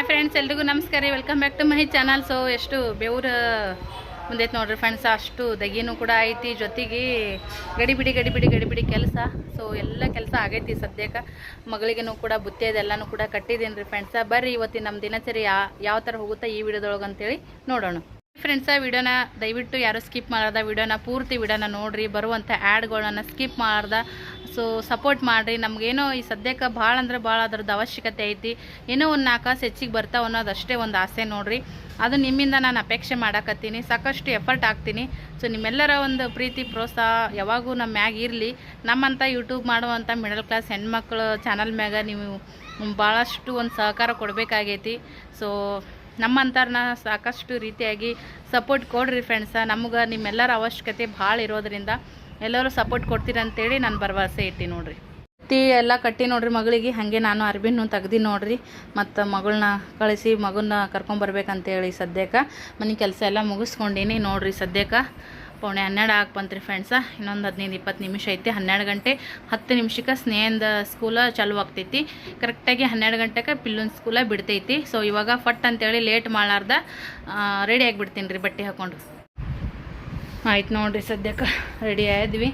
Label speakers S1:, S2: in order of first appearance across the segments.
S1: Hi friends ಎಲ್ರಿಗೂ ನಮಸ್ಕಾರ. ರೀ welcome back to my channel so ಎಷ್ಟು ಬೆವ್ರು ಮುಂದೈತೆ ನೋಡ್ರಿ ಫ್ರೆಂಡ್ಸ್ ಅಷ್ಟು ದಗಿನೂ ಕೂಡ ಐತಿ. ಜೊತೆಗೆ ಗಡಿಬಿಡಿ ಗಡಿಬಿಡಿ ಗಡಿಬಿಡಿ ಕೆಲಸ. ಸೊ ಎಲ್ಲ ಕೆಲಸ ಆಗೈತಿ ಸದ್ಯಕ್ಕೆ. ಮಗಳಿಗೂ ಕೂಡ, ಬುತ್ತಿ ಅದೆಲ್ಲನೂ ಕೂಡ ಕಟ್ಟಿದ್ದೀನಿ ರೀ ಫ್ರೆಂಡ್ಸ ಬರ್ರಿ, ಇವತ್ತಿನ ನಮ್ಮ ದಿನಚರಿ ಯಾ, ಯಾವ ಥರ ಹೋಗುತ್ತಾ ಈ ವಿಡಿಯೋದೊಳಗೆ ಅಂತೇಳಿ ನೋಡೋಣ. ಫ್ರೆಂಡ್ಸ ವಿಡಿಯೋನ ದಯವಿಟ್ಟು ಯಾರು ಸ್ಕಿಪ್ ಮಾಡದ, ವಿಡಿಯೋನ ಪೂರ್ತಿ ವಿಡಿಯೋನ ನೋಡ್ರಿ. ಬರುವಂಥ ಆ್ಯಡ್ಗಳನ್ನ ಸ್ಕಿಪ್ ಮಾಡ್ದ. ಸೊ ಸಪೋರ್ಟ್ ಮಾಡಿರಿ. ನಮಗೇನೋ ಈ ಸದ್ಯಕ್ಕೆ ಭಾಳ ಅಂದ್ರೆ ಭಾಳ ಅದ್ರದ್ದು ಅವಶ್ಯಕತೆ ಐತಿ. ಏನೋ ಒಂದು ನಾಲ್ಕಾಸು ಹೆಚ್ಚಿಗೆ ಬರ್ತಾವ ಅನ್ನೋದು ಅಷ್ಟೇ ಒಂದು ಆಸೆ ನೋಡಿರಿ. ಅದು ನಿಮ್ಮಿಂದ ನಾನು ಅಪೇಕ್ಷೆ ಮಾಡಕತ್ತೀನಿ. ಸಾಕಷ್ಟು ಎಫರ್ಟ್ ಹಾಕ್ತೀನಿ. ಸೊ ನಿಮ್ಮೆಲ್ಲರ ಒಂದು ಪ್ರೀತಿ, ಪ್ರೋತ್ಸಾಹ ಯಾವಾಗೂ ನಮ್ಮ ಮ್ಯಾಗ ಇರಲಿ. ನಮ್ಮಂಥ ಯೂಟ್ಯೂಬ್ ಮಾಡುವಂಥ ಮಿಡಲ್ ಕ್ಲಾಸ್ ಹೆಣ್ಮಕ್ಳು ಚಾನಲ್ ಮ್ಯಾಗ ನೀವು ಭಾಳಷ್ಟು ಒಂದು ಸಹಕಾರ ಕೊಡಬೇಕಾಗೈತಿ. ಸೊ ನಮ್ಮಂಥವ್ರನ್ನ ಸಾಕಷ್ಟು ರೀತಿಯಾಗಿ ಸಪೋರ್ಟ್ ಕೊಡ್ರಿ ಫ್ರೆಂಡ್ಸ ನಮ್ಗೆ ನಿಮ್ಮೆಲ್ಲರ ಅವಶ್ಯಕತೆ ಭಾಳ ಇರೋದ್ರಿಂದ ಎಲ್ಲರೂ ಸಪೋರ್ಟ್ ಕೊಡ್ತೀರಿ ಅಂತೇಳಿ ನಾನು ಭರವಸೆ ಇಟ್ಟಿ ನೋಡ್ರಿ. ತಿ ಎಲ್ಲ ಕಟ್ಟಿ ನೋಡ್ರಿ ಮಗಳಿಗೆ, ಹಾಗೆ ನಾನು ಅರ್ಬಿನೂ ತೆಗ್ದು ನೋಡ್ರಿ. ಮತ್ತು ಮಗಳನ್ನ ಕಳಿಸಿ, ಮಗನ್ನ ಕರ್ಕೊಂಬರ್ಬೇಕಂತೇಳಿ ಸದ್ಯಕ್ಕೆ. ಮನೆ ಕೆಲಸ ಎಲ್ಲ ಮುಗಿಸ್ಕೊಂಡೀನಿ ನೋಡ್ರಿ ಸದ್ಯಕ್ಕೆ. ಪೌಣೆ ಹನ್ನೆರಡು ಆಗಿ ಬಂತ್ರಿ ಫ್ರೆಂಡ್ಸ ಇನ್ನೊಂದು ಹದಿನೈದು ಇಪ್ಪತ್ತು ನಿಮಿಷ ಐತಿ, ಹನ್ನೆರಡು ಗಂಟೆ ಹತ್ತು ನಿಮಿಷಕ್ಕೆ ಸ್ನೇಹದ ಸ್ಕೂಲ ಚಾಲು ಆಗ್ತೈತಿ. ಕರೆಕ್ಟಾಗಿ ಹನ್ನೆರಡು ಗಂಟೆಗೆ ಪಿಲ್ಲನ್ ಸ್ಕೂಲ ಬಿಡ್ತೈತಿ. ಸೊ ಇವಾಗ ಫಟ್ ಅಂತೇಳಿ ಲೇಟ್ ಮಾಡಲಾರ್ದ ರೆಡಿ ಆಗಿಬಿಡ್ತೀನಿ ರೀ ಬಟ್ಟೆ ಹಾಕ್ಕೊಂಡು ಆಯ್ತು ನೋಡಿರಿ ಸದ್ಯಕ್ಕೆ ರೆಡಿ ಆಯಿದ್ವಿ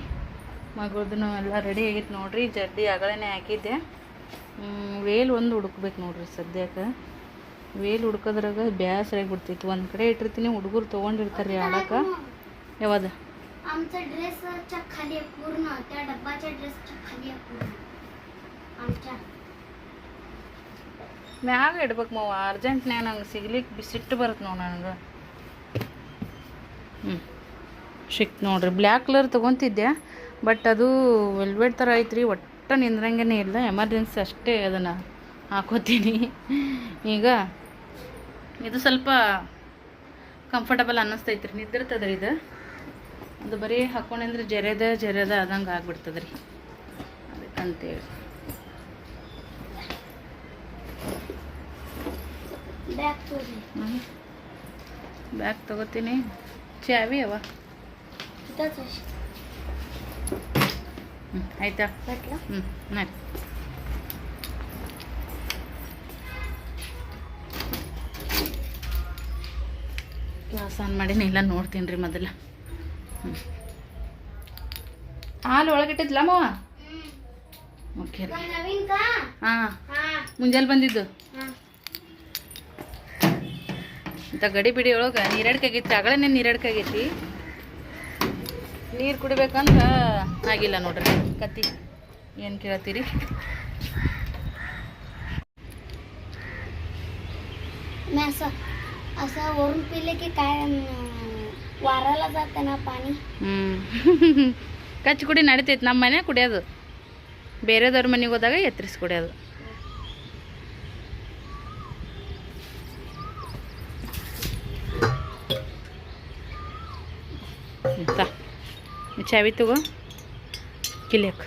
S1: ಮಗಳದೂ ಎಲ್ಲ ರೆಡಿ ಆಗೈತೆ ನೋಡಿರಿ ಜರ್ದಿ ಆಗಳೇ ಹಾಕಿದ್ದೆ. ವೇಲ್ ಒಂದು ಹುಡುಕ್ಬೇಕು ನೋಡಿರಿ ಸದ್ಯಕ್ಕೆ. ವೇಲ್ ಹುಡ್ಕೋದ್ರಾಗ ಬ್ಯಾಸರಾಗಿ ಬಿಡ್ತಿತ್ತು. ಒಂದು ಕಡೆ ಇಟ್ಟಿರ್ತೀನಿ ಹುಡುಗರು ತೊಗೊಂಡಿರ್ತಾರೆ ರೀ
S2: ಆಡೋಕೆ ಯಾವಾಗ
S1: ಮ್ಯಾಗ ಇಡ್ಬೇಕು ಮಾವು ಅರ್ಜೆಂಟ್ನ್ಯಾಗ ನಂಗೆ ಸಿಗ್ಲಿಕ್ಕೆ ಬಿಸಿಟ್ಟು ಬರುತ್ತೆ ನೋಡಿ ನನಗೆ. ಹ್ಞೂ ಶಿಕ್ ನೋಡ್ರಿ ಬ್ಲ್ಯಾಕ್ ಕಲರ್ ತೊಗೊತಿದ್ದೆ ಬಟ್ ಅದು ವೆಲ್ವೆಟ್ ಥರ ಐತ್ರಿ ಒಟ್ಟು ನಿಂದ್ರಂಗೆ ಇಲ್ಲ ಎಮರ್ಜೆನ್ಸಿ ಅಷ್ಟೇ ಅದನ್ನು ಹಾಕೋತೀನಿ. ಈಗ ಇದು ಸ್ವಲ್ಪ ಕಂಫರ್ಟಬಲ್ ಅನ್ನಿಸ್ತೈತ್ರಿ ನಿದ್ದಿರ್ತದ್ರಿ ಇದು. ಅದು ಬರೀ ಹಾಕ್ಕೊಂಡಂದ್ರೆ ಜರೆದ ಜರೆದ ಆದಂಗೆ ಆಗ್ಬಿಡ್ತದ್ರಿ ಅದಕ್ಕಂತೇಳಿ ಬ್ಯಾಗ್ ತಗೋತೀನಿ. ಚಾವಿ ಅವ. ಹ್ಞೂ ಆಯಿತಾ? ಹ್ಞೂ ಆನ್ ಮಾಡೀನಿ ಇಲ್ಲ ನೋಡ್ತೀನಿ ರೀ ಮೊದಲ. ಹ್ಞೂ ಹಾಲು ಒಳಗಿಟ್ಟಿದ್ಲ ಮಾವ? ಓಕೆ ಹಾಂ ಮುಂಜಾನೆ ಬಂದಿದ್ದು? ಗಡಿ ಬಿಡಿ ಒಳಗೆ ನೀರಡ್ಕಾಗಿತ್ತು ಆಗಲೇ ನೀನು ನೀರಡ್ಕಾಗೈತಿ. ನೀರು ಕುಡಿಬೇಕಂತ ಆಗಿಲ್ಲ ನೋಡ್ರಿ. ಕತ್ತಿ. ಏನು
S2: ಕೇಳ್ತೀರಿ
S1: ಹ್ಞೂ ಕಚ್ಚಿ ಕುಡಿ ನಡೀತೈತಿ ನಮ್ಮ ಮನೆ ಕುಡಿಯೋದು. ಬೇರೆದವ್ರ ಮನೆಗೆ ಹೋದಾಗ ಎತ್ತರಿಸಿ ಕುಡಿಯೋದು. ಅಂತ ಈ ಚಾವಿ ತಗೋ ಕಿಲಿಯಕ್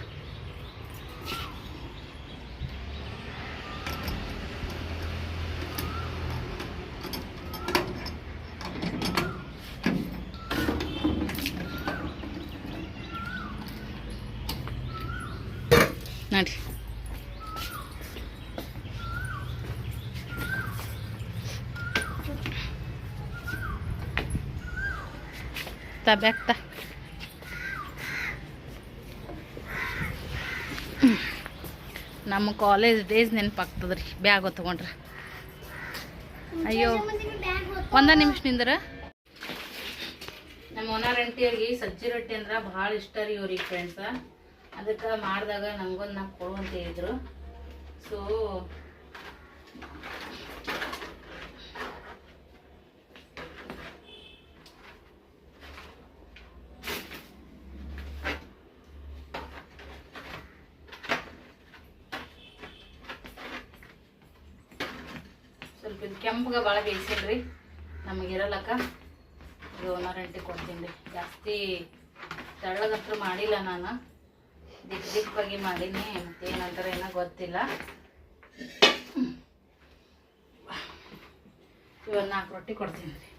S1: ನೋಡಿ ತಾ ಬ್ಯಾಗ್ ನಮ್ಮ ಕಾಲೇಜ್ ಡೇಸ್ ನೆನಪಾಗ್ತದೆ ರೀ ಬ್ಯಾಗೋ ತೊಗೊಂಡ್ರೆ. ಅಯ್ಯೋ, ಒಂದ ನಿಮಿಷ ನಿಂದ್ರ. ನಮ್ಮ ಓನರ್ ಅವ್ರಿಗೆ ಸಜ್ಜಿ ರೊಟ್ಟಿ ಅಂದ್ರೆ ಬಹಳ ಇಷ್ಟ ರೀ ಇವ್ರಿಗೆ ಫ್ರೆಂಡ್ಸ ಅದಕ್ಕೆ ಮಾಡಿದಾಗ ನಂಗೊಂದು ನಾ ಕೊಡು ಅಂತ ಹೇಳಿದ್ರು. ಸೊ ಸ್ವಲ್ಪ ಇದು ಕೆಂಪಗೆ ಭಾಳ ಬೇಯಿಸಿಲ್ರಿ. ನಮಗಿರಲಕ್ಕ ಇದು ಒಣರಂಟಿ ಕೊಡ್ತೀನಿ. ರೀ ಜಾಸ್ತಿ ತೆಳ್ಳಗಂತೂ ಮಾಡಿಲ್ಲ ನಾನು. ದಿಕ್ ದಿಕ್ಕಾಗಿ ಮಾಡೀನಿ. ಮತ್ತೆ ಏನಂತಾರೆ ಏನೋ ಗೊತ್ತಿಲ್ಲ. ಇವಾಗ ನಾಲ್ಕು ರೊಟ್ಟಿ ಕೊಡ್ತೀನಿ ರೀ.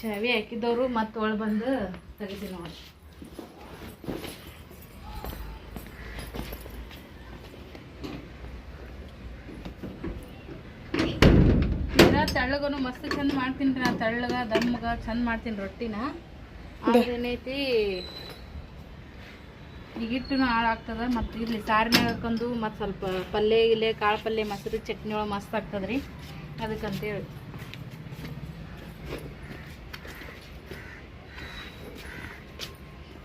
S1: ಚಾವಿ ಹಾಕಿದ್ದವರು ಮತ್ತೆ ಬಂದು ತೆಗಿತೀನಿ ನೋಡಿ ತೆಳ್ಳಗನು ಮಸ್ತ್ ಚಂದ ಮಾಡ್ತೀನಿ ರೀ ನಾ ತೆಳ್ಳಗ ದಮ್ಮಗ ಚಂದ ಮಾಡ್ತೀನಿ ರೊಟ್ಟಿನ. ಆದ್ರೆ ಏನೈತಿ ಈಗ ಹಿಟ್ಟುನು ಹಾಳಾಗ್ತದ ಮತ್ತು ಇಲ್ಲಿ ಸಾರಿನಾಗ ಹಾಕೊಂಡು ಮತ್ತು ಸ್ವಲ್ಪ ಪಲ್ಯ ಇಲ್ಲೇ ಕಾಳು ಪಲ್ಯ ಮೊಸರು ಚಟ್ನಿ ಒಳಗೆ ಮಸ್ತ್ ಆಗ್ತದ್ರಿ. ಅದಕ್ಕಂತೇಳಿ.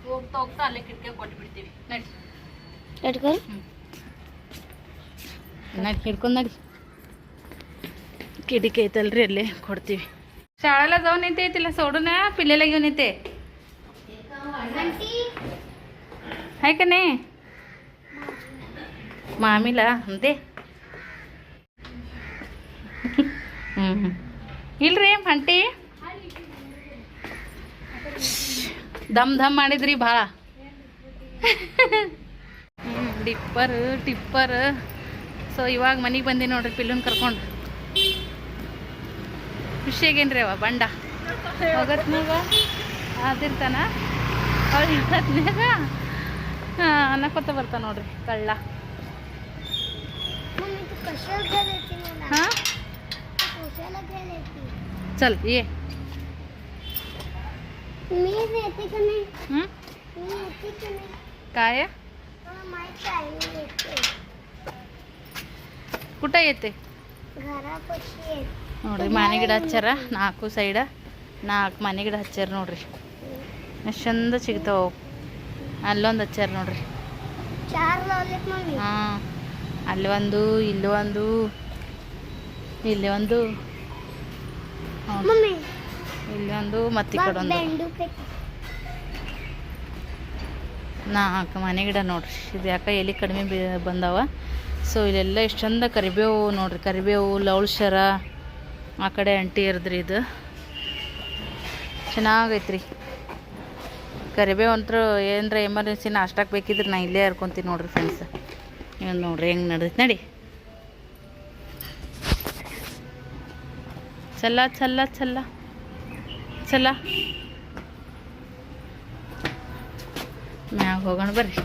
S1: ಹೋಗ್ತಾ ಹೋಗ್ತಾ ಅಲ್ಲೇ ಕಿಟಕಿ ಕೊಟ್ಬಿಡ್ತೀವಿ. ನಡಿ
S2: ನಡ್ಕೊ.
S1: ನಡಿ ಹಿಡ್ಕೊಂಡು ನಡಿ ಕಿಟಕಿ ಐತಲ್ರಿ ಅಲ್ಲೇ ಕೊಡ್ತೀವಿ ಶಾಳೆಲ್ಲ ಜಾವನ್ ಐತೆ ಐತಿಲ್ಲ ಸೋಡನ ಪಿಲ್ಲೆಲ್ಲ घेऊन येते हाय का नाही मामीला दे ಹ್ಞೂ ಇಲ್ರಿ ಫಂಟಿ ದಮ್ ಧಮ್ ಮಾಡಿದ್ರಿ ಭಾಳ ಹ್ಞೂ ಡಿಪ್ಪರ್ ಟಿಪ್ಪರ್ ಸೊ ಇವಾಗ ಮನೆಗೆ ಬಂದಿ ನೋಡ್ರಿ ಪಿಲ್ಲುನ್ ಕರ್ಕೊಂಡು ಖುಷಿಯಾಗೇನ್ರಿ ಅವ ಬಂಡ ಹೋಗತ್ನಾಗ ಆದಿರ್ತಾನ ಅವ್ಳು ಇವತ್ನಾಗ ಹಾಂ ಅನ್ನಕೋತ ಬರ್ತಾನ ನೋಡ್ರಿ ಕಳ್ಳ
S2: मम्मी तू कशाला गेली मला
S1: ಹಾಂ
S2: कशाला गेली
S1: चल ये
S2: मी येते का नाही
S1: हं?
S2: मी येते का नाही
S1: काय
S2: मला माहित आहे मी येते
S1: कुठं येते
S2: घरापाशी येते
S1: ನೋಡ್ರಿ ಮನೆ ಗಿಡ ಹಚ್ಚಾರ ನಾಲ್ಕು ಸೈಡ ನಾಲ್ಕು ಮನೆ ಗಿಡ ಹಚ್ಚಾರ ನೋಡ್ರಿ. ಎಷ್ಟು ಚಂದ ಸಿಗ್ತಾವ ಅಲ್ಲೊಂದು ಹಚ್ಚಾರ ನೋಡ್ರಿ. ಹಾಂ ಅಲ್ಲಿ ಒಂದು ಇಲ್ಲಿ ಒಂದು ಇಲ್ಲಿ ಒಂದು. ಇಲ್ಲಿ ಒಂದು ಮತ್ತೆ ಈ ಕಡೆ ನಾಲ್ಕು ಮನೆ ಗಿಡ ನೋಡ್ರಿ. ಇದು ಯಾಕ ಎಲ್ಲಿ ಕಡಿಮೆ ಬಂದಾವ. ಸೊ ಇಲ್ಲೆಲ್ಲ ಎಷ್ಟು ಚಂದ ಕರಿಬೇವು ನೋಡ್ರಿ. ಕರಿಬೇವು ಲೌಳ್ಸರ ಆ ಕಡೆ ಅಂಟಿ ಇರದ್ರಿ ಇದು. ಚೆನ್ನಾಗೈತ್ರಿ. ಕರಿಬೇವು ಅಂತೂ ಏನರ ಎಮರ್ಜೆನ್ಸಿ ಅಷ್ಟಾಗಿ ಬೇಕಿದ್ರೆ ನಾ ಇಲ್ಲೇ ಹರ್ಕೊಂತೀನಿ ನೋಡ್ರಿ ಫ್ರೆಂಡ್ಸ್ ಇವ್ ನೋಡ್ರಿ, ಹೆಂಗೆ ನಡೀತು ನಡಿ. ಚಲ್ಲ ಚಲ್ಲ ಚಲ್ಲ ಚಲ್ಲ ಮ್ಯಾಗ ಹೋಗೋಣ ಬರ್ರಿ.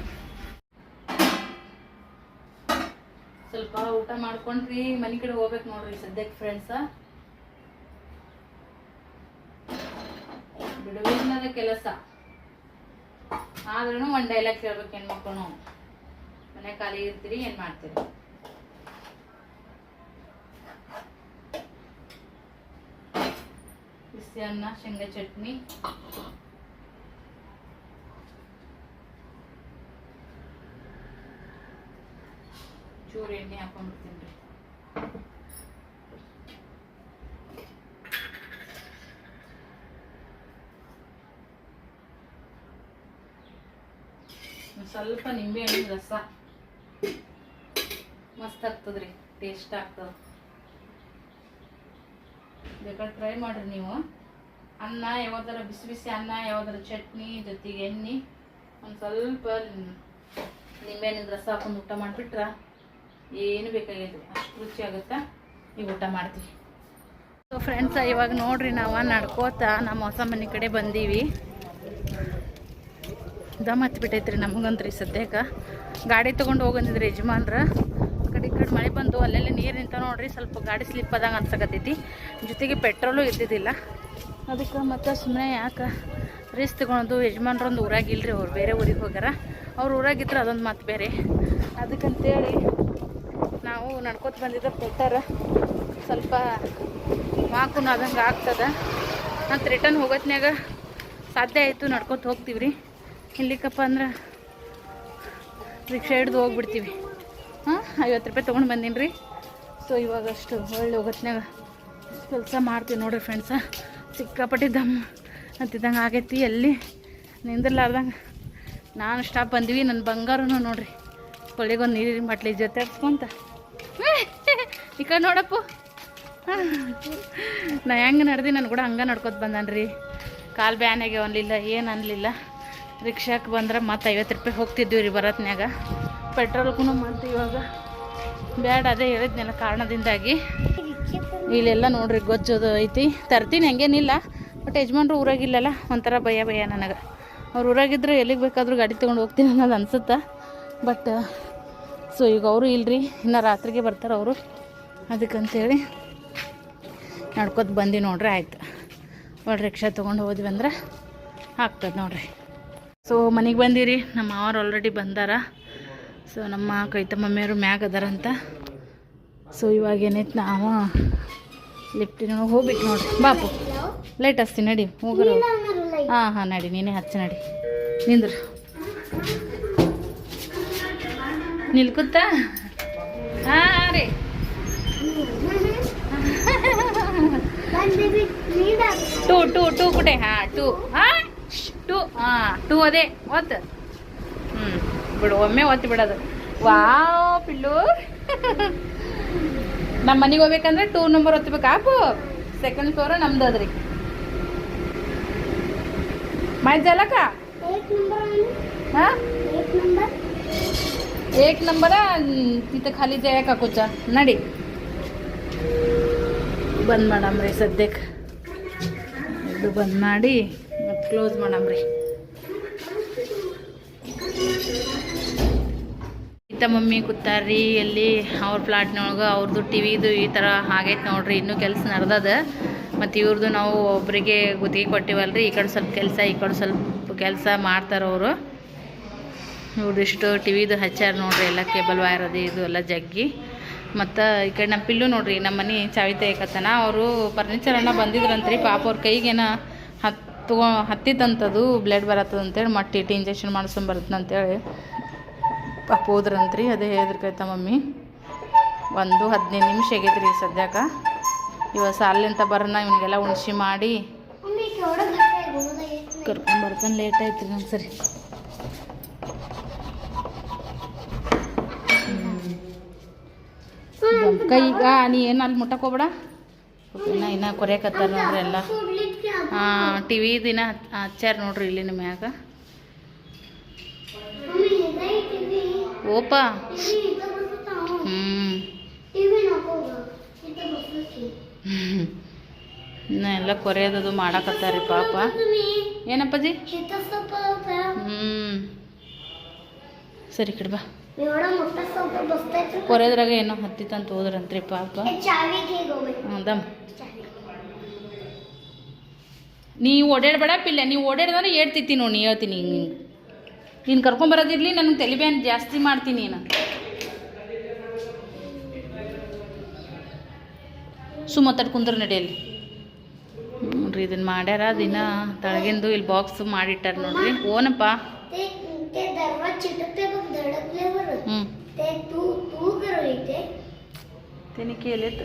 S1: ಸ್ವಲ್ಪ ಊಟ ಮಾಡ್ಕೊಂಡ್ರಿ, ಮನೆ ಕಡೆ ಹೋಗ್ಬೇಕು ನೋಡ್ರಿ ಸದ್ಯಕ್ಕೆ ಫ್ರೆಂಡ್ಸ ಬಿಡುವಿಲ್ಲದ ಕೆಲಸ. ಆದ್ರೂ ಒಂದು ಡೈಲಾಗ್ ಹೇಳ್ಬೇಕು ಹೆಣ್ಮಕ್ಳು ಮನೆ ಖಾಲಿ ಇರ್ತೀರಿ, ಏನು ಮಾಡ್ತೀರಿ? ಬಿಸಿ ಅನ್ನ, ಶೇಂಗಾ ಚಟ್ನಿ. ಚೂರು ಎಣ್ಣೆ ಹಾಕೊಂಡ್ಬಿಡ್ತೀನಿ ಸ್ವಲ್ಪ ನಿಂಬೆ ಹಣ್ಣಿನ ರಸ. ಮಸ್ತ್ ಆಗ್ತದ್ರಿ ಟೇಸ್ಟ್ ಆಗ್ತದ. ಬೇಕಾದ್ರೆ ಟ್ರೈ ಮಾಡ್ರಿ ನೀವು. ಅನ್ನ ಯಾವ್ದಾರ ಬಿಸಿ ಬಿಸಿ ಅನ್ನ, ಯಾವ್ದಾರ ಚಟ್ನಿ ಜೊತೆಗೆ ಎಣ್ಣೆ, ಒಂದು ಸ್ವಲ್ಪ ನಿಂಬೆ ಹಣ್ಣಿನ ರಸ ಹಾಕೊಂಡು ಊಟ ಮಾಡಿಬಿಟ್ರ ಏನು ಬೇಕಾಗಿಲ್ಲ, ಅಷ್ಟು ರುಚಿ ಆಗುತ್ತಾ? ಈಗ ಊಟ ಮಾಡ್ತೀವಿ ಸೊ ಫ್ರೆಂಡ್ಸ ಇವಾಗ ನೋಡ್ರಿ ನಾವು ನಡ್ಕೋತ, ನಮ್ಮ ಹೊಸ ಮನೆ ಕಡೆ ಬಂದೀವಿ. ದಮ್ ಹತ್ಬಿಟ್ಟೈತ್ರಿ ನಮಗಂತ್ರಿ ಸದ್ಯಕ್ಕೆ. ಗಾಡಿ ತೊಗೊಂಡು ಹೋಗಂದಿದ್ರಿ ಯಜಮಾನ್ರ. ಕಡೆ ಕಡೆ ಮಳೆ ಬಂದು ಅಲ್ಲೆಲ್ಲ ನೀರು ನಿಂತ ನೋಡ್ರಿ ಸ್ವಲ್ಪ ಗಾಡಿ ಸ್ಲಿಪ್ ಆದಂಗೆ ಅನ್ಸಕತ್ತೈತಿ. ಜೊತೆಗೆ ಪೆಟ್ರೋಲು ಇದ್ದಿದ್ದಿಲ್ಲ. ಅದಕ್ಕೆ ಮತ್ತೆ ಸುಮ್ಮನೆ ಯಾಕೆ ರಿಸ್ಕ್ ತೊಗೊಳೋದು ಯಜಮಾನ್ರೊಂದು ಊರಾಗ ಇಲ್ರಿ ಅವ್ರು, ಬೇರೆ ಊರಿಗೆ ಹೋಗ್ಯಾರ. ಅವ್ರು ಊರಾಗಿದ್ರೆ ಅದೊಂದು ಮಾತು ಬೇರೆ. ಅದಕ್ಕಂತೇಳಿ ನಾವು ನಡ್ಕೊತ ಬಂದಿದ್ದ ಬೆಟರ್ ಸ್ವಲ್ಪ ಮಾಕು ಆದಂಗೆ ಆಗ್ತದೆ. ಮತ್ತು ರಿಟರ್ನ್ ಹೋಗೋತ್ನಾಗ ಸಾಧ್ಯ ಆಯಿತು ನಡ್ಕೊತ ಹೋಗ್ತೀವಿ ರೀ ಇಲ್ಲಿಕಪ್ಪ ಅಂದ್ರೆ ರಿಕ್ಷಾ ಹಿಡ್ದು ಹೋಗ್ಬಿಡ್ತೀವಿ. ಹಾಂ, ಐವತ್ತು ರೂಪಾಯಿ ತೊಗೊಂಡು ಬಂದೀನಿ ರೀ. ಸೊ ಇವಾಗ ಅಷ್ಟು ಒಳ್ಳೆ ಹೋಗತ್ನಾಗ ಕೆಲಸ ಮಾಡ್ತೀವಿ ನೋಡ್ರಿ ಫ್ರೆಂಡ್ಸ ಸಿಕ್ಕಾಪಟ್ಟಿ ದಮ್ ಅಂತಿದ್ದಂಗೆ ಆಗೈತಿ ಎಲ್ಲಿ? ನಿಂದಿರ್ಲಾರ್ದಂಗೆ ನಾನು ಸ್ಟಾಪ್ ಬಂದೀವಿ ನನ್ನ ಬಂಗಾರನು ನೋಡ್ರಿ. ಕೊಳ್ಳೆಗೊಂದು ನೀರಿನ ಮಟ್ಲಿ ಜೊತೆ ಹಚ್ಕೊಂತ ಈ ಕಡೆ ನೋಡಪ್ಪು. ನಾ ಹೆಂಗೆ ನಡೆದಿ, ನಾನು ಕೂಡ ಹಂಗೆ ನಡ್ಕೊತ ಬಂದಾನ್ರಿ. ಕಾಲು ಬ್ಯಾನ್ ಆಗ್ಯಾವ ಅನ್ಲಿಲ್ಲ ಏನು ಅನ್ಲಿಲ್ಲ. ರಿಕ್ಷಾಕ್ಕೆ ಬಂದ್ರೆ ಮತ್ತು ಐವತ್ತು ರೂಪಾಯಿ ಹೋಗ್ತಿದ್ದೀವಿ ರೀ ಬರತ್ನ್ಯಾಗ. ಪೆಟ್ರೋಲ್ಗೂ ಮತ್ತು ಇವಾಗ ಬ್ಯಾಡ ಅದೇ ಹೇಳಿದ್ನೆಲ್ಲ ಕಾರಣದಿಂದಾಗಿ. ಇಲ್ಲೆಲ್ಲ ನೋಡ್ರಿ ಗೊಜ್ಜೋದು ಐತಿ. ತರ್ತೀನಿ ಹಂಗೇನಿಲ್ಲ. ಬಟ್ ಯಜಮಾನ್ರು ಊರಾಗಿಲ್ಲಲ್ಲ ಒಂಥರ ಭಯ ಭಯ ನನಗೆ. ಅವ್ರು ಊರಾಗಿದ್ರೆ ಎಲ್ಲಿಗೆ ಬೇಕಾದರೂ ಗಾಡಿ ತೊಗೊಂಡು ಹೋಗ್ತೀನಿ ಅನ್ನೋದು ಅನಿಸುತ್ತೆ. ಬಟ್, ಸೊ ಈಗ ಅವರು ಇಲ್ಲರಿ ಇನ್ನು ರಾತ್ರಿಗೆ ಬರ್ತಾರೆ ಅವರು. ಅದಕ್ಕಂತೇಳಿ ನಡ್ಕೊತ ಬಂದು ನೋಡ್ರಿ, ಆಯ್ತು. ಒಳ್ಳೆ ರಿಕ್ಷಾ ತೊಗೊಂಡು ಹೋದ್ವಿ ಅಂದ್ರೆ ಆಗ್ತದೆ ನೋಡ್ರಿ. ಸೊ ಮನೆಗೆ ಬಂದಿರಿ. ನಮ್ಮ ಮಾವರು ಆಲ್ರೆಡಿ ಬಂದಾರ. ಸೊ ನಮ್ಮ ಕೈತ ಮಮ್ಮಿಯವರು ಮ್ಯಾಗ ಅದಾರಂತ. ಸೊ ಇವಾಗ ಏನೈತೆ ನಾವು ಲಿಫ್ಟಿನೊಳಗೆ ಹೋಗ್ಬೇಕು ನೋಡ್ರಿ. ಬಾಪು ಲೈಟ್ ಹಚ್ತಿ ನಡಿ ಹೋಗ್ರು ಹಾಂ ಹಾಂ ನಡಿ ನೀನೇ ಹಚ್ಚಿ ನಡಿ. ನಿಂದ್ರು. ನಿಲ್ಕುತ್ತಾ? ಹಾಂ ರೀ. ಟೂ ಟೂ ಟೂ ಕುಟೆ. ಹಾಂ ಟೂ. ಹಾಂ ಟೂ ಹಾಂ ಟೂ ಅದೇ ಒತ್ತು ಹ್ಞೂ ಬಿಡು ಒಮ್ಮೆ ಒತ್ತಿ ಬಿಡೋದು ವಾವ್ ಪಿಲ್ಲು ನಮ್ಮ ಮನೆಗೆ ಹೋಗ್ಬೇಕಂದ್ರೆ ಟೂ ನಂಬರ್ ಒತ್ತಬೇಕು ಆಪು ಸೆಕೆಂಡ್ ಫ್ಲೋರ ನಮ್ದು ಅದ್ರಿ ಮಾಹಿತಿ ಜಲಕ ಹಾಂ एक नंबर तिथं खाली जाय काकूच्या नडी ಬಂದ್ ಮಾಡಮ್ರಿ ಸದ್ಯಕ್ಕೆ ಇದು ಬಂದ್ ಮಾಡಿ ಮತ್ತೆ ಕ್ಲೋಸ್ ಮಾಡಮ್ರಿ ಇತ್ತ ಮಮ್ಮಿ ಕೂತಾರ್ರಿ, ಎಲ್ಲಿ ಅವ್ರ ಪ್ಲಾಟ್ನೊಳಗೆ ಅವ್ರದ್ದು ಟಿವಿದು ಈ ಥರ ಆಗೈತೆ ನೋಡ್ರಿ, ಇನ್ನೂ ಕೆಲಸ ನಡ್ದದ. ಮತ್ತು ಇವ್ರದ್ದು ನಾವು ಒಬ್ಬರಿಗೆ ಗುತ್ತಿಗೆ ಕೊಟ್ಟಿವಲ್ರಿ, ಈ ಕಡೆ ಸ್ವಲ್ಪ ಕೆಲಸ, ಈ ಕಡೆ ಸ್ವಲ್ಪ ಕೆಲಸ ಮಾಡ್ತಾರವರು ಅವರು. ಟಿವಿದು ಹಚ್ಚಾರ ನೋಡ್ರಿ, ಎಲ್ಲ ಕೇಬಲ್ ವೈರ್ ಅದು ಇದು ಎಲ್ಲ ಜಗ್ಗಿ. ಮತ್ತು ಈ ಕಡೆ ನಮ್ಮ ಪಿಲ್ಲು ನೋಡ್ರಿ ನಮ್ಮ ಮನೆ ಚಾವಿ ಏಕತನ ಅವರು ಫರ್ನಿಚರ್ ಅಣ್ಣ ಬಂದಿದ್ರಂತ್ರಿ, ಪಾಪ ಅವ್ರ ಕೈಗೇನ ಹತ್ತು ಹತ್ತಿತ್ತಂತದು ಬ್ಲಡ್ ಬರತ್ತದ ಅಂತೇಳಿ ಮತ್ತೆ ಟಿ ಇಂಜೆಕ್ಷನ್ ಮಾಡಿಸ್ಕೊಂಡ್ ಬರುತ್ತಂತೇಳಿ ಪಾಪ ಹೋದ್ರಂತ್ರಿ, ಅದೇ ಹೇಳಿದ್ರಕೈತ ಮಮ್ಮಿ. ಒಂದು ಹದಿನೈದು ನಿಮಿಷ ಆಗೈತ್ರಿ ಸದ್ಯಕ್ಕೆ ಇವತ್ತು ಸಾಲಿಂತ ಬರೋಣ ಇವನಿಗೆಲ್ಲ ಉಣ್ಸಿ ಮಾಡಿ. ಕರ್ಕೊಂಡ್ ಬರ್ತಾನೆ ಲೇಟ್ ಆಯ್ತು ರೀ ನಂಗೆ ಸರಿ. ಈಗ ನೀ ಏನು ಅಲ್ಲಿ ಮುಟ್ಟಕ್ಕೆ ಹೋಗ್ಬೇಡ. ಇನ್ನ ಇನ್ನ ಕೊರೆಯಕತ್ತಾರ ನೋಡ್ರಿ ಎಲ್ಲ. ಟಿ ವಿ ದಿನ ಹಚ್ಚಾರ ನೋಡ್ರಿ ಇಲ್ಲಿ ಮ್ಯಾಗ. ಓಪ? ಹ್ಞೂ ಎಲ್ಲ ಕೊರೆಯೋದದು ಮಾಡಾಕತ್ತಾರಿ ಪಾಪ. ಏನಪ್ಪಾಜಿ? ಹ್ಞೂ ಸರಿ ಕಡೆ ಬಾ. ಕೊರೆಯೋದ್ರಾಗ ಏನೋ ಹತ್ತಿತ್ತಂತ ಹೋದ್ರಂತ್ರಿ ಪಾಪ. ಹ್ಞೂ ದಮ್. ನೀವು ಓಡಾಡಬೇಡ ಪಿಲ್ಲೆ ನೀವು ಓಡಾಡಿದ್ರೆ ಹೇಳ್ತಿತ್ತಿ ನೋಡಿ ನೀ ಹೇಳ್ತೀನಿ ನೀನು ನೀನು ಕರ್ಕೊಂಬರೋದಿರಲಿ ನನಗೆ ತಲೆಬ್ಯಾನ್ ಜಾಸ್ತಿ ಮಾಡ್ತೀನಿ ನೀನು. ಸುಮ್ಮತ್ತಡ್ ಕುಂದ್ರ ನಡೆಯಲ್ಲಿ. ನೋಡ್ರಿ ಇದನ್ನ ಮಾಡ್ಯಾರ ದಿನ ತಳಗಿಂದು ಇಲ್ಲಿ ಬಾಕ್ಸ್ ಮಾಡಿಟ್ಟಾರ ನೋಡ್ರಿ. ಓನಪ್ಪ. ಹ್ಞೂ ತಿನಿ ಕೇಳಿತ್ತು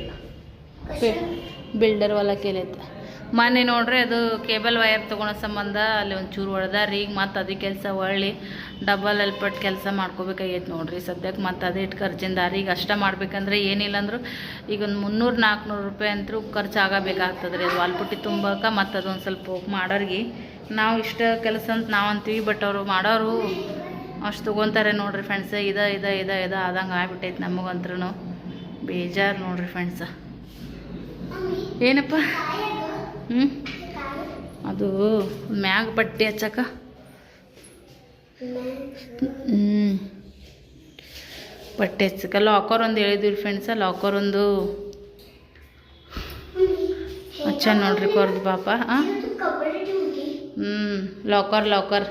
S1: ಬಿಲ್ಡರ್ ಹೊಲ ಕೇಳೈತೆ. ಮೊನ್ನೆ ನೋಡ್ರಿ ಅದು ಕೇಬಲ್ ವೈರ್ ತೊಗೊಳೋ ಸಂಬಂಧ ಅಲ್ಲಿ ಒಂಚೂರು ಹೊಡೆದಾರಿ ಈಗ ಮತ್ತು ಅದೇ ಕೆಲಸ ಹೊಳ್ಳಿ ಡಬಲ್ ಎಲ್ಪಟ್ ಕೆಲಸ ಮಾಡ್ಕೋಬೇಕಾಗೈತೆ ನೋಡ್ರಿ. ಸದ್ಯಕ್ಕೆ ಮತ್ತು ಅದೇ ಇಟ್ಟು ಖರ್ಚಿಂದಾರಿ ಈಗ ಅಷ್ಟ ಮಾಡ್ಬೇಕಂದ್ರೆ ಏನಿಲ್ಲ ಅಂದರೂ ಈಗ ಒಂದು ಮುನ್ನೂರು ನಾಲ್ಕುನೂರು ರೂಪಾಯಿ ಅಂತೂ ಖರ್ಚು ಆಗಬೇಕಾಗ್ತದೆ ರೀ ಅದು ವಾಲ್ಪುಟ್ಟಿ ತುಂಬಕ್ಕೆ ಮತ್ತು ಅದೊಂದು ಸ್ವಲ್ಪ ಮಾಡೋರಿಗೆ. ನಾವು ಇಷ್ಟ ಕೆಲಸ ಅಂತ ನಾವು ಅಂತೀವಿ ಬಟ್ ಅವರು ಮಾಡೋರು ಅಷ್ಟು ತೊಗೊತಾರೆ ನೋಡ್ರಿ ಫ್ರೆಂಡ್ಸ್ ಇದ ಇದ ಇದ ಇದ ಆದಂಗೆ ಆಗ್ಬಿಟ್ಟೈತೆ ನಮಗಂತ್ರೂ ಬೇಜಾರು ನೋಡ್ರಿ ಫ್ರೆಂಡ್ಸ ಏನಪ್ಪ? ಹ್ಞೂ ಅದು ಮ್ಯಾಗ ಬಟ್ಟೆ ಹಚ್ಚಕ. ಹ್ಞೂ ಬಟ್ಟೆ ಹಚ್ಚಕ. ಲಾಕರ್ ಒಂದು ಹೇಳಿದ್ವಿ ಫ್ರೆಂಡ್ಸ ಲಾಕರ್ ಒಂದು ಹಚ್ಚ ನೋಡ್ರಿ ಕೊರ್ದು ಪಾಪ ಹಾಂ ಹ್ಞೂ ಲಾಕರ್ ಲಾಕರ್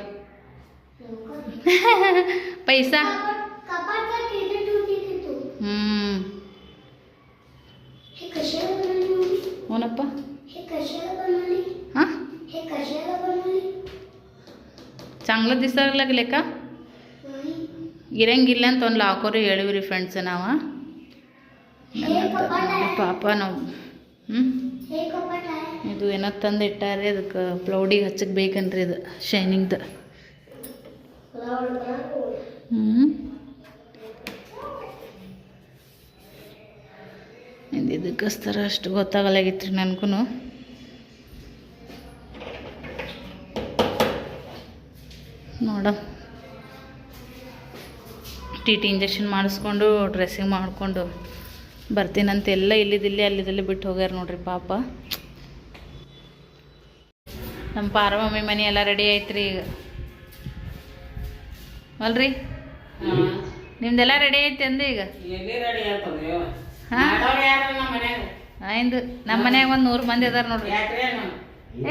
S1: ಪೈಸಾ ಹ್ಞೂ ಓನಪ್ಪ ಹಾಂ ಅಂಗ್ಲ ದಿಸಾಗ್ಲಾಗ್ಲೇಕ ಇರಂಗಿಲ್ಲ ಅಂತ ಒಂದು ಲಾಕೋರಿ ಹೇಳಿವ್ರಿ ಫ್ರೆಂಡ್ಸ್ ನಾವು. ಪಾಪ ನಾವು ಇದು ಏನೋ ತಂದು ಇಟ್ಟಾರ್ರಿ ಅದಕ್ಕೆ ಪ್ಲೌಡಿಗೆ ಹಚ್ಚಕ್ಕೆ ಬೇಕನ್ರಿ ಇದು ಶೈನಿಂಗ್ದು ಹ್ಞೂ ಇದು ಇದಕ್ಕೋಸ್ಕರ ಅಷ್ಟು ಗೊತ್ತಾಗಲಾಗಿತ್ತು ರೀ ನನಗೂ ಟಿ ಟಿ ಇಂಜೆಕ್ಷನ್ ಮಾಡಿಸ್ಕೊಂಡು ಡ್ರೆಸ್ಸಿಂಗ್ ಮಾಡಿಕೊಂಡು ಬರ್ತೀನಂತ ಎಲ್ಲ ಇಲ್ಲಿದಿಲ್ಲಿ ಅಲ್ಲಿದಲ್ಲಿ ಬಿಟ್ಟು ಹೋಗ್ಯಾರ ನೋಡ್ರಿ ಪಾಪ. ನಮ್ಮ ಪಾರಮಮ್ಮಿ ಮನೆ ಎಲ್ಲ ರೆಡಿ ಐತ್ರಿ ಈಗ. ಅಲ್ರಿ? ನಿಮ್ದೆಲ್ಲ ರೆಡಿ ಐತಿ ಅಂದ ಈಗ? ಆಯ್ತು ನಮ್ಮ ಮನ್ಯಾಗ? ಒಂದು ನೂರು ಮಂದಿ ಅದಾರ ನೋಡ್ರಿ.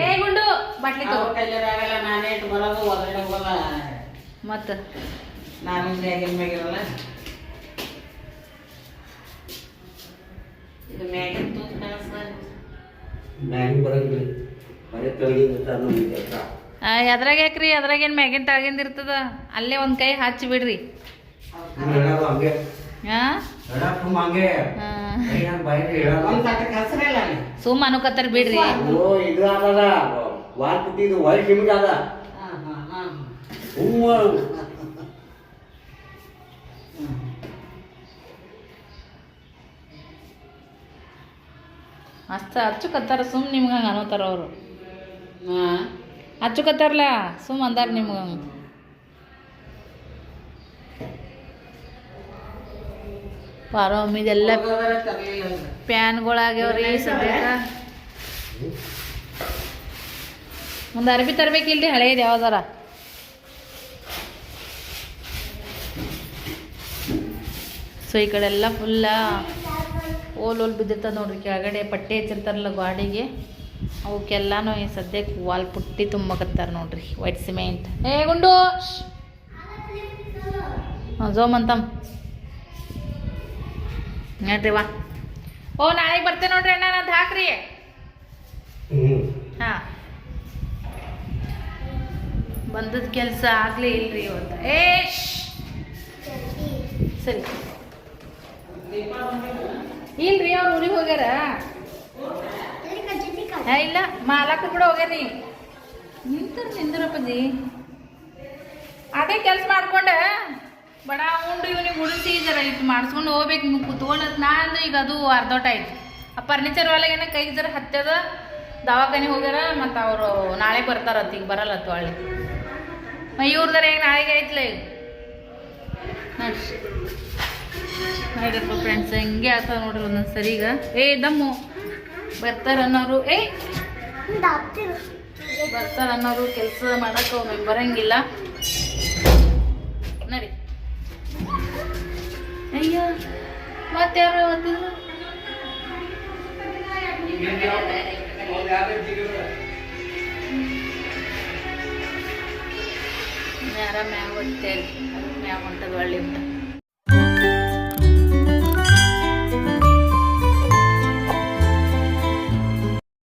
S1: ಏ ಗುಂಡು ಬಾಟ್ಲಿ ಮತ್ತು?
S3: ನಾನು ಇಲ್ಲಿ ಆಗಿನ ಮ್ಯಾಗಿರಲ್ಲ ಇದು ಮ್ಯಾಗಿನ ತೂತು ಕಾಣಿಸ್ತಾ
S4: ಮ್ಯಾಗಿನ ಬರಂಗಿಲ್ಲ ಬರೀ ತೆಳಗಿಂದ ನಮ್ಗೆ ಕೆಲಸ
S1: ಅದ್ರಾಗ ಯಾಕ್ರಿ ಅದ್ರಾಗ ಏನು ಮ್ಯಾಗಿನ ತಳಗಿಂದ ಇರ್ತದ? ಅಲ್ಲೇ ಒಂದು ಕೈ ಹಚ್ಚಿ ಬಿಡ್ರಿ.
S4: ಸುಮ್ ಹಂಗೆ? ಹಂಗೆ? ಬಾಯಿಗೆ ಹೇಳೋದು
S3: ಒಂದು
S1: ಅಷ್ಟ ಹಚ್ಚುಕತ್ತಾರ ಸುಮ್ ನಿಮ್ಗೆ ಹಂಗೆ ಅನ್ನೋತಾರ ಅವರು. ಹಚ್ಚುಕತ್ತಾರಲ್ಲ ಸುಮ್ ಅಂದಾರ ನಿಮ್ಗೆ ಹಂಗೆ. ಪಾರೋ ಇದೆಲ್ಲ
S3: ಹೋಗೋದಾರ ತರಲಿಲ್ಲ ಅಂದ್ರೆ
S1: ಪ್ಯಾನ್ಗಳಾಗ್ಯಾವ್ರಿ ಸದ್ಯಕ್ಕೆ. ಒಂದು ಅರ್ಬಿ ತರ್ಬೇಕಿಲ್ರಿ ಹಳೇದು ಯಾವ್ದಾರ. ಸೊ ಈ ಕಡೆ ಎಲ್ಲ ಫುಲ್ಲ ಓಲ್ ಓಲ್ ಬಿದ್ದಿರ್ತದೆ ನೋಡ್ರಿ ಕೆಳಗಡೆ ಪಟ್ಟೆ ಹಚ್ಚಿರ್ತಾರಲ್ಲ ಗಾಡಿಗೆ ಅವಕ್ಕೆಲ್ಲಾನು ಈ ಸದ್ಯಕ್ಕೆ ವಾಲ್ ಪುಟ್ಟಿ ತುಂಬಕತ್ತಾರ ನೋಡ್ರಿ ವೈಟ್ ಸಿಮೆಂಟ್. ಏ ಗುಂಡು! ಜೋಮ್ ಜೋಮಂತಮ್ ನೋಡ್ರಿ ವಾ. ಓ ನಾಳೆಗೆ ಬರ್ತೇನೆ ನೋಡ್ರಿ ಅಣ್ಣ ನಂದು ಹಾಕ್ರಿ. ಹಾಂ. ಬಂದದ ಕೆಲಸ ಆಗಲೇ ಇಲ್ರಿ ಇವತ್ತು. ಏ ಸರಿ ಸರಿ. ಇಲ್ರಿ ಅವ್ರು ಊರಿಗೆ ಹೋಗ್ಯಾರ? ಇಲ್ಲ ಮಾಲಕ್ಕ ಕೂಡ ಹೋಗ್ಯಾರಿ ನಿಂತರ ನಿಂದ್ರಪ್ಪಜಿ ಅದೇ ಕೆಲಸ ಮಾಡ್ಕೊಂಡೆ. ಬಡ ಉಂಡು ಇವನಿಗೆ ಉಳಿಸಿ ಜರ ಇದು ಮಾಡಿಸ್ಕೊಂಡು ಹೋಗ್ಬೇಕು ನೀವು ಕುತ್ಕೊಂಡು ನಾ ಅಂದ್ರೆ ಈಗ ಅದು ಅರ್ಧೋಟ ಆಯ್ತು. ಆ ಫರ್ನಿಚರ್ ಒಳಗೇನೆ ಕೈಗೆ ಜರ ಹತ್ತದ ದವಾಖಾನೆ ಹೋಗ್ಯಾರ ಮತ್ತು ಅವರು ನಾಳೆ ಬರ್ತಾರತ್ತ ಈಗ ಬರಲ್ಲತ್ತು ಹಳ್ಳಿ. ಇವ್ರದಾರ ಈಗ ನಾಳೆಗೆ ಐತ್ಲ? ಈಗ ನೋಡ್ರಪ್ಪ ಫ್ರೆಂಡ್ಸ್ ಹಿಂಗೆ ಆತ ನೋಡ್ರಿ ಒಂದೊಂದು ಸರಿ ಈಗ? ಏ, ದಮ್ಮು. ಬರ್ತಾರ ಅನ್ನೋರು. ಏ, ಬರ್ತಾರ ಅನ್ನೋರು, ಕೆಲಸ ಮಾಡಕ್ಕ ಒಮ್ಮೆ ಬರಂಗಿಲ್ಲ. ನರಿ ಅಯ್ಯೋ ಮತ್ತೆ ಯಾರು ಯಾರ ಮ್ಯಾಗ ಹೊಟ್ಟೆ ಮ್ಯಾಗ ಹೊಂಟದ